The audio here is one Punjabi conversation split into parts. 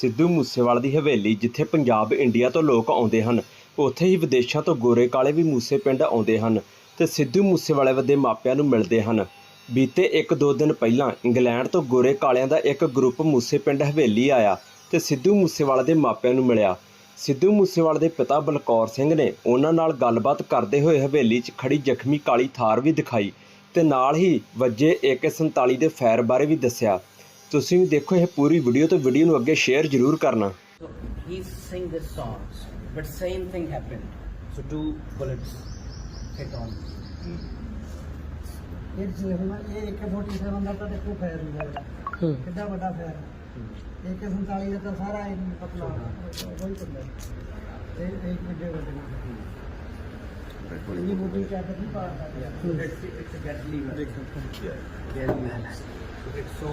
ਸਿੱਧੂ ਮੂਸੇਵਾਲੇ ਦੀ ਹਵੇਲੀ, ਜਿੱਥੇ ਪੰਜਾਬ, ਇੰਡੀਆ ਤੋਂ ਲੋਕ ਆਉਂਦੇ ਹਨ। ਉੱਥੇ ਹੀ ਵਿਦੇਸ਼ਾਂ ਤੋਂ ਗੋਰੇ ਕਾਲੇ ਵੀ ਮੂਸੇ ਪਿੰਡ ਆਉਂਦੇ ਹਨ ਤੇ ਸਿੱਧੂ ਮੂਸੇਵਾਲੇ ਦੇ ਮਾਪਿਆਂ ਨੂੰ ਮਿਲਦੇ ਹਨ। ਬੀਤੇ 1-2 ਦਿਨ ਪਹਿਲਾਂ ਇੰਗਲੈਂਡ ਤੋਂ ਗੋਰੇ ਕਾਲਿਆਂ ਦਾ ਇੱਕ ਗਰੁੱਪ ਮੂਸੇ ਪਿੰਡ ਹਵੇਲੀ ਆਇਆ ਤੇ ਸਿੱਧੂ ਮੂਸੇਵਾਲੇ ਦੇ ਮਾਪਿਆਂ ਨੂੰ ਮਿਲਿਆ। ਸਿੱਧੂ ਮੂਸੇਵਾਲੇ ਦੇ ਪਿਤਾ ਬਲਕੌਰ ਸਿੰਘ ਨੇ ਉਹਨਾਂ ਨਾਲ ਗੱਲਬਾਤ ਕਰਦੇ ਹੋਏ ਹਵੇਲੀ 'ਚ ਖੜੀ ਜ਼ਖਮੀ ਕਾਲੀ ਥਾਰ ਵੀ ਦਿਖਾਈ ਤੇ ਨਾਲ ਹੀ ਵੱਜੇ AK47 ਦੇ ਫਾਇਰ ਬਾਰੇ ਵੀ ਦੱਸਿਆ। ਤੁਸੀਂ ਵੀ ਦੇਖੋ ਇਹ ਪੂਰੀ ਵੀਡੀਓ ਤੇ ਵੀਡੀਓ ਨੂੰ ਅੱਗੇ ਸ਼ੇਅਰ ਜ਼ਰੂਰ ਕਰਨਾ he sing the songs, but same thing happened. So two bullets hit on. ਇਹ ਜੇ ਹੁਣ ਇਹ ਇੱਕ 47 ਦਾ ਤਾਂ ਦੇਖੋ ਫੈਰ ਹੁੰਦਾ ਇਹਦਾ ਕਿੱਡਾ ਵੱਡਾ ਫੈਰ ਇੱਕ 47 ਦਾ ਤਾਂ ਸਾਰਾ ਇਹ ਪਤਲਾ ਕੋਈ ਹੁੰਦਾ ਇਹ ਇੱਕ ਵੱਡੇ ਵੱਡੇ ਇਹ ਮੋਟੀ ਚੱਕ ਨਹੀਂ ਪਾੜਦਾ So it's, it's a deadly weapon. Deadly weapon. So it's so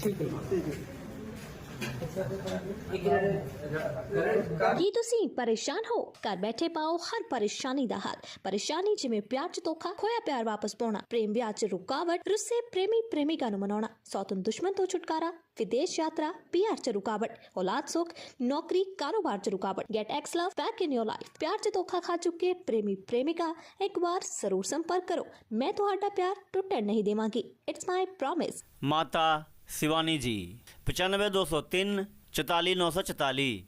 ਠੀਕ ਹੈ ਕੀ ਤੁਸੀਂ ਪਰੇਸ਼ਾਨ ਹੋ ਘਰ ਬੈਠੇ ਪਾਓ ਹਰ ਪਰੇਸ਼ਾਨੀ ਦਾ ਹੱਲ ਪਰੇਸ਼ਾਨੀ ਜਿਵੇਂ ਪਿਆਰ ਚ ਧੋਖਾ ਖੋਇਆ ਪਿਆਰ ਵਾਪਸ ਪਾਉਣਾ ਪ੍ਰੇਮ ਵਿਆਹ ਚ ਰੁਕਾਵਟ ਰੁੱਸੇ ਪ੍ਰੇਮੀ ਪ੍ਰੇਮਿਕਾ ਨੂੰ ਮਨਾਉਣਾ ਸੌਤਨ ਦੁਸ਼ਮਣ ਤੋਂ ਛੁਟਕਾਰਾ ਵਿਦੇਸ਼ ਯਾਤਰਾ ਪੀਆਰ ਚ ਰੁਕਾਵਟ ਔਲਾਦ ਸੁੱਖ ਨੌਕਰੀ ਕਾਰੋਬਾਰ ਚ ਰੁਕਾਵਟ get ex love back in your life ਪਿਆਰ ਚ ਧੋਖਾ ਖਾ ਚੁੱਕੇ ਪ੍ਰੇਮੀ ਪ੍ਰੇਮਿਕਾ ਇੱਕ ਵਾਰ ਜ਼ਰੂਰ ਸੰਪਰਕ ਕਰੋ ਮੈਂ ਤੁਹਾਡਾ ਪਿਆਰ ਟੁੱਟਣ ਨਹੀਂ ਦੇਵਾਂਗੀ ਇਟਸ ਮਾਈ ਪ੍ਰੋਮਿਸ माता ਸਿਵਾਨੀ ਜੀ 95203 44944